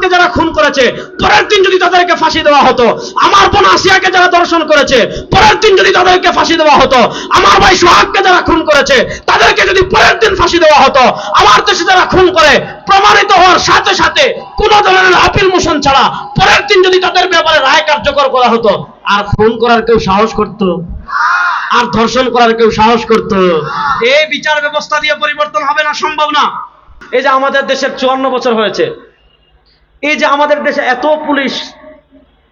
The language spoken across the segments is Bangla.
ফাহাদকে যারা খুন করেছে পরের দিন যদি তাদেরকে ফাঁসি দেওয়া হতো আমার বোন আসিয়াকে যারা দর্শন করেছে পরের দিন যদি তাদেরকে ফাঁসি দেওয়া হতো আমার ভাই সোহাগকে যারা খুন করেছে তাদেরকে যদি পরের দিন ফাঁসি দেওয়া হতো আমার দেশে যারা খুন করে প্রমাণিত হওয়ার সাথে সাথে কোন ধরনের আপিল মোশন ছাড়া পরের দিন যদি তাদের ব্যাপারে রায় কার্যকর করা হতো আর খুন করার কেউ সাহস করতো? আর ধর্ষণ করার কেউ সাহস করতো? এই বিচার ব্যবস্থা দিয়ে পরিবর্তন হবে না সম্ভব না। এই যে আমাদের দেশের চুয়ান্ন বছর হয়েছে এই যে আমাদের দেশে এত পুলিশ,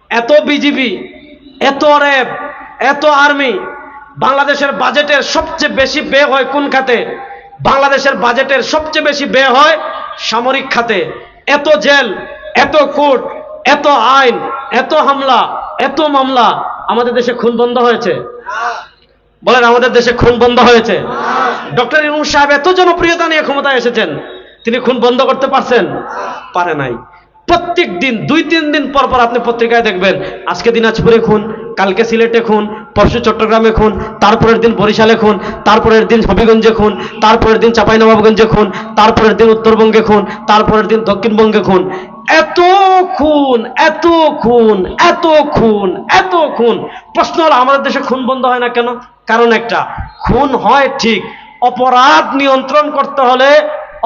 এত বিজিবি, এত র্যাব, এত আর্মি, বাংলাদেশের বাজেটের সবচেয়ে বেশি ব্যয় হয় কোন খাতে? বাংলাদেশের বাজেটের সবচেয়ে বেশি ব্যয় হয় সামরিক খাতে। এত জেল, এত কোর্ট, এত আইন, এত হামলা, এত মামলা আমাদের দেশে খুন বন্ধ হয়েছে। বলেন, আমাদের দেশে খুন বন্ধ হয়েছে। ডক্টর ইনুস সাহেব এত জনপ্রিয়তা নিয়ে ক্ষমতায় এসেছেন, তিনি খুন বন্ধ করতে পারছেন? পারে নাই। প্রত্যেক দিন দুই, তিন দিন পর পর আপনি পত্রিকায় দেখবেন, আজকে দিনাজপুরে খুন, কালকে সিলেটে খুন, পরশু চট্টগ্রামে খুন, তারপরের দিন বরিশালে খুন, তারপরের দিন হবিগঞ্জে খুন, তারপরের দিন চাঁপাইনবাবগঞ্জে খুন, তারপরের দিন উত্তরবঙ্গে খুন, তারপরের দিন দক্ষিণবঙ্গে খুন। এত খুন এত খুন এত খুন এত খুন। প্রশ্ন হলো, আমাদের দেশে খুন বন্ধ হয় না কেন? কারণ একটা, খুন হয় ঠিক, অপরাধ নিয়ন্ত্রণ করতে হলে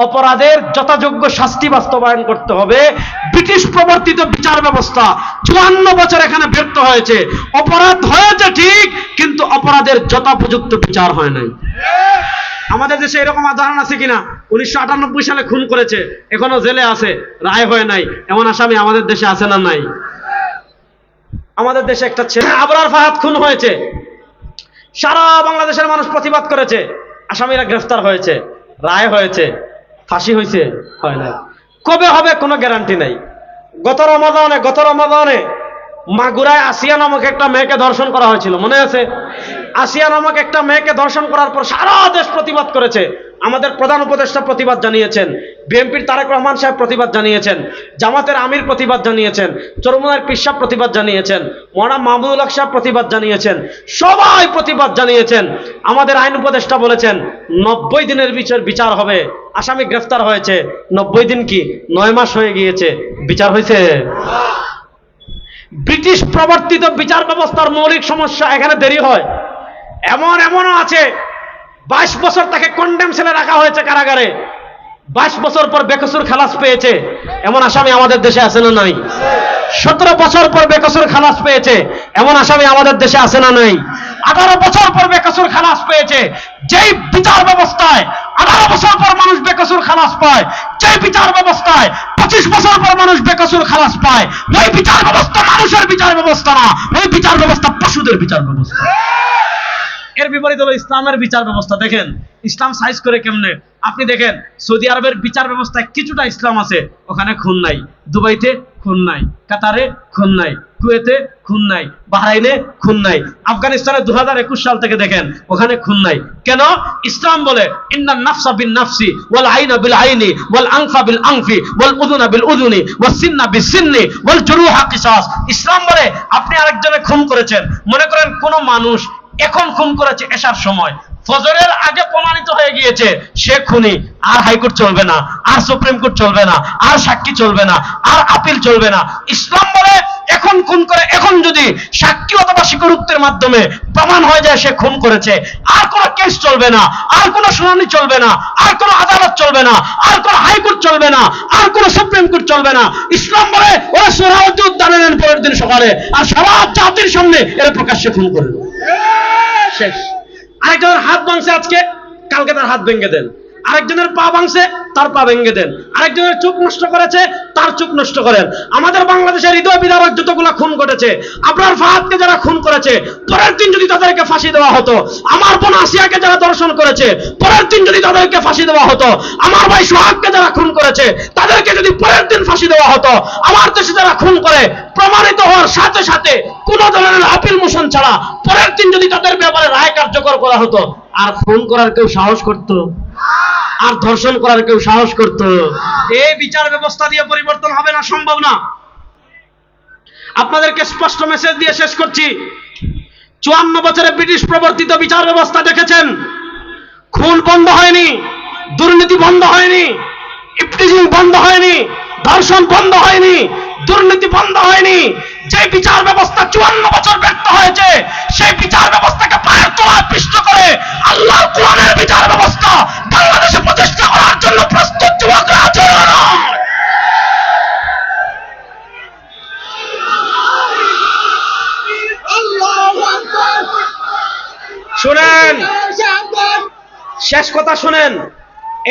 অপরাধের যথাযোগ্য শাস্তি বাস্তবায়ন করতে হবে। ব্রিটিশ প্রবর্তিত বিচার ব্যবস্থা চুয়ান্ন বছর এখানে ব্যর্থ হয়েছে। অপরাধ হয়েছে ঠিক, কিন্তু অপরাধের যথোপযুক্ত বিচার হয় নাই। আমাদের দেশে এরকম উদাহরণ আছে কিনা? উনিশশো আটানব্বই সালে খুন করেছে, এখনও জেলে আছে, রায় হয় নাই। এমন আসামি আমাদের দেশে আছে না নাই? আমাদের দেশে একটা ছেলে, আবরার ফাহাদ খুন হয়েছে। সারা বাংলাদেশের মানুষ প্রতিবাদ করেছে। আসামিরা গ্রেফতার হয়েছে, রায় হয়েছে। ফাঁসি হয়েছে হয় নাই। কবে হবে কোনো গ্যারান্টি নাই। গত রমাদানে গত রমাদানে মাগুরায় আসিয়া নামক একটা মেয়েকে ধর্ষণ করা হয়েছিল, মনে আছে? আসিয়া নামক একটা মেয়েকে ধর্ষণ করার পর সারা দেশ প্রতিবাদ করেছে। আমাদের প্রধান উপদেষ্টা প্রতিবাদ জানিয়েছেন বিএনপির তারেক রহমান সাহেব প্রতিবাদ জানিয়েছেন, জামাতের আমির প্রতিবাদ জানিয়েছেন, চরমুনার পিসাব প্রতিবাদ জানিয়েছেন, মৌলানা মাহমুদুল হক সাহেব প্রতিবাদ জানিয়েছেন, সবাই প্রতিবাদ জানিয়েছেন। আমাদের আইন উপদেষ্টা বলেছেন, নব্বই দিনের বিচার বিচার হবে। আসামি গ্রেফতার হয়েছে। নব্বই দিন কি? নয় মাস হয়ে গিয়েছে। বিচার হয়েছে। ব্রিটিশ প্রবর্তিত বিচার ব্যবস্থার মৌলিক সমস্যা এখানে দেরি হয়। এমন, এমনও আছে। বাইশ বছর তাকে কন্ডেম সেলে রাখা হয়েছে কারাগারে। বাইশ বছর পর বেকসুর খালাস পেয়েছে। এমন আসামি আমাদের দেশে আছে না নাই? সতেরো বছর পর বেকসুর খালাস পেয়েছে। এমন আসামি আমাদের দেশে আছে না নাই? আঠারো বছর পর বেকসুর খালাস পেয়েছে। যেই বিচার ব্যবস্থায় আঠারো বছর পর মানুষ বেকসুর খালাস পায়, যেই বিচার ব্যবস্থায় পঁচিশ বছর পর মানুষ বেকসুর খালাস পায়, ওই বিচার ব্যবস্থা মানুষের বিচার ব্যবস্থা না, ওই বিচার ব্যবস্থা পশুদের বিচার ব্যবস্থা। এর বিপরীত হলো ইসলামের বিচার ব্যবস্থা। দেখেন, ইসলাম সাইজ করে কেমনে? আপনি দেখেন, সৌদি আরবের বিচার ব্যবস্থায় কিছুটা ইসলাম আছে, ওখানে খুন নাই। দুবাইতে খুন নাই, কাতারে খুন নাই, কুয়েতে খুন নাই, বাহরাইনে খুন নাই, আফগানিস্তানে দু হাজার একুশ সাল থেকে দেখেন, ওখানে খুন নাই। কেন? ইসলাম বলে, ইন্না নাফসা বিন নাফসি, ওয়াল আইনা বিল আইনি, ওয়াল আনফা বিল আনফি, ওয়াল উযুনা বিল উযুনি ওয়াস সিন্না বিস সিন্নি, ওয়াল জুরুহা কিসাস। ইসলাম বলে, আপনি আরেকজনে খুন করেছেন। মনে করেন কোন মানুষ এখন খুন করেছে এসার সময়। ফজরের আগে প্রমাণিত হয়ে গিয়েছে, সে খুনি আর হাইকোর্ট চলবে না, আর সুপ্রিম কোর্ট চলবে না, আর সাক্ষী চলবে না, আর আপিল চলবে না। ইসলাম বলে, এখন খুন করে, এখন যদি সাক্ষী অথবা স্বীকারোক্তির মাধ্যমে প্রমাণ হয়ে যায় সে খুন করেছে, আর কোনো কেস চলবে না, আর কোনো শুনানি চলবে না, আর কোনো আদালত চলবে না, আর কোনো হাইকোর্ট চলবে না, আর কোনো সুপ্রিম কোর্ট চলবে না। ইসলাম বলে, ওরা সোহরাউদ্দিন দাঁড়ালেন পরের দিন সকালে, আর সারা জাতির সামনে এরা প্রকাশ্যে খুন করে দেবে। শেষ। আরেকজনের হাত ভাঙছে আজকে কালকে তার হাত ভেঙে দেন। আরেকজনের পা ভাঙছে তার পা ভেঙে দেন। আরেকজনের চোখ নষ্ট করেছে, তার চোখ নষ্ট করেন। আমাদের বাংলাদেশের হৃদয় বিদারক যতগুলো খুন ঘটেছে আপনার ফাহাদকে যারা খুন করেছে, পরের দিন যদি তাদেরকে ফাঁসি দেওয়া হতো, আমার বোন আসিয়াকে যারা দর্শন করেছে, পরের দিন যদি তাদেরকে ফাঁসি দেওয়া হতো, আমার ভাই সোহাগকে যারা খুন করেছে, তাদেরকে যদি পরের দিন ফাঁসি দেওয়া হতো, আমার দেশে যারা খুন করে, প্রমাণিত হওয়ার সাথে সাথে কোন ধরনের আপিল মোশন ছাড়া পরের দিন যদি তাদের ব্যাপারে রায় কার্যকর করা হতো, আর খুন করার কেউ সাহস করত? আর ধর্ষণ করার কেউ সাহস করত। এই বিচার ব্যবস্থা দিয়ে পরিবর্তন হবে না, সম্ভব না। আপনাদেরকে স্পষ্ট মেসেজ দিয়ে শেষ করছি। চুয়ান্ন বছরে ব্রিটিশ প্রবর্তিত বিচার ব্যবস্থা দেখেছেন। খুন বন্ধ হয়নি, দুর্নীতি বন্ধ হয়নি ইফটিজিং বন্ধ হয়নি, ধর্ষণ বন্ধ হয়নি, দুর্নীতি বন্ধ হয়নি। যে বিচার ব্যবস্থা চুয়ান্ন বছর ব্যর্থ হয়েছে, সেই বিচার ব্যবস্থাকে পায়ের শুনেন। শেষ কথা শুনেন।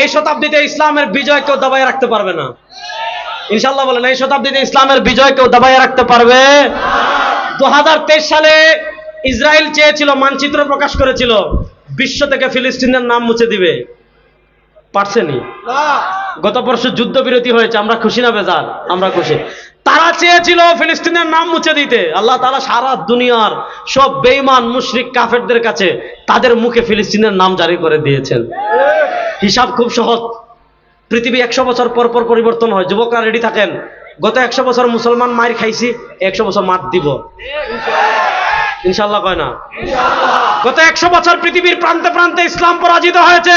এই শতাব্দীতে ইসলামের বিজয় কেউ দাবাই রাখতে পারবে না। ইনশাল্লাহ বলেন এই শতাব্দীতে ইসলামের বিজয় কেউ দাবাই রাখতে পারবে দু সালে ইসরায়েল চেয়েছিল মানচিত্র প্রকাশ করেছিল বিশ্ব থেকে ফিলিস্তিনের নাম মুছে দিবে। পারছেনি গত বর্ষ যুদ্ধবিরতি হয়েছে আমরা খুশি না বেজার? আমরা খুশি। তারা চেয়েছিল ফিলিস্তিনের নাম মুছে দিতে। আল্লাহ তারা সারা দুনিয়ার সব বেইমান মুশরিক কাফেরদের কাছে তাদের মুখে ফিলিস্তিনের নাম জারি করে দিয়েছেন। হিসাব খুব সহজ। পৃথিবী একশো বছর পর পর পরিবর্তন হয়। যুবকরা রেডি থাকেন। গত একশো বছর মুসলমান মার খাইছি একশো বছর মার দিব। ইনশাল্লাহ কয় না? গত একশো বছর পৃথিবীর প্রান্তে প্রান্তে ইসলাম পরাজিত হয়েছে।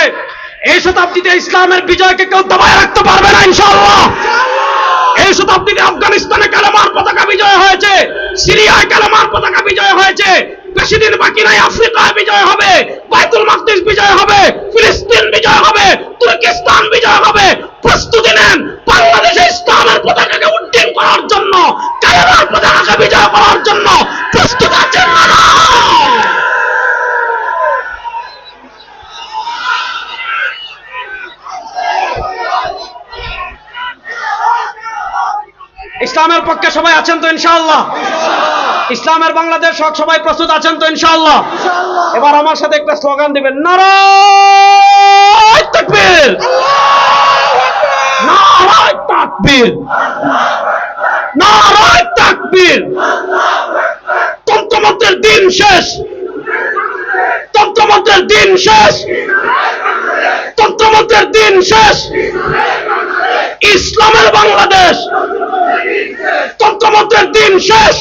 এই শতাব্দীতে ইসলামের বিজয়কে কেউ দবায় রাখতে পারবে না ইনশাল্লাহ এই শতাব্দীতে আফগানিস্তানে কালেমার পতাকা বিজয় হয়েছে, সিরিয়ায় কালেমার পতাকা বিজয় হয়েছে বেশি দিন বাকি নাই, আফ্রিকায় বিজয় হবে, বাইতুল মাকদিস বিজয় হবে, ফিলিস্তিন বিজয় হবে, তুর্কিস্তান বিজয় হবে। প্রস্তুতি নেন, বাংলাদেশে ইসলামের পতাকাকে ইসলামের পক্ষে সবাই আছেন তো ইনশাআল্লাহ? ইসলামের বাংলাদেশ হক সবাই প্রস্তুত আছেন তো ইনশাআল্লাহ। এবার আমার সাথে একটা স্লোগান দিবেন নারায় তাকবীর! নারায় তাকবীর! নারায় তাকবীর! তন্ত্রমন্ত্রের দিন শেষ! তন্ত্রমন্ত্রের দিন শেষ! তন্ত্রমন্ত্রের দিন শেষ! ইসলামের বাংলাদেশ! তন্ত্রমন্ত্রের দিন শেষ।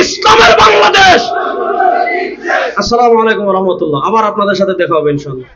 ইসলামের বাংলাদেশ। আসসালামু আলাইকুম রহমতুল্লাহ। আবার আপনাদের সাথে দেখা হবে ইনশাল্লাহ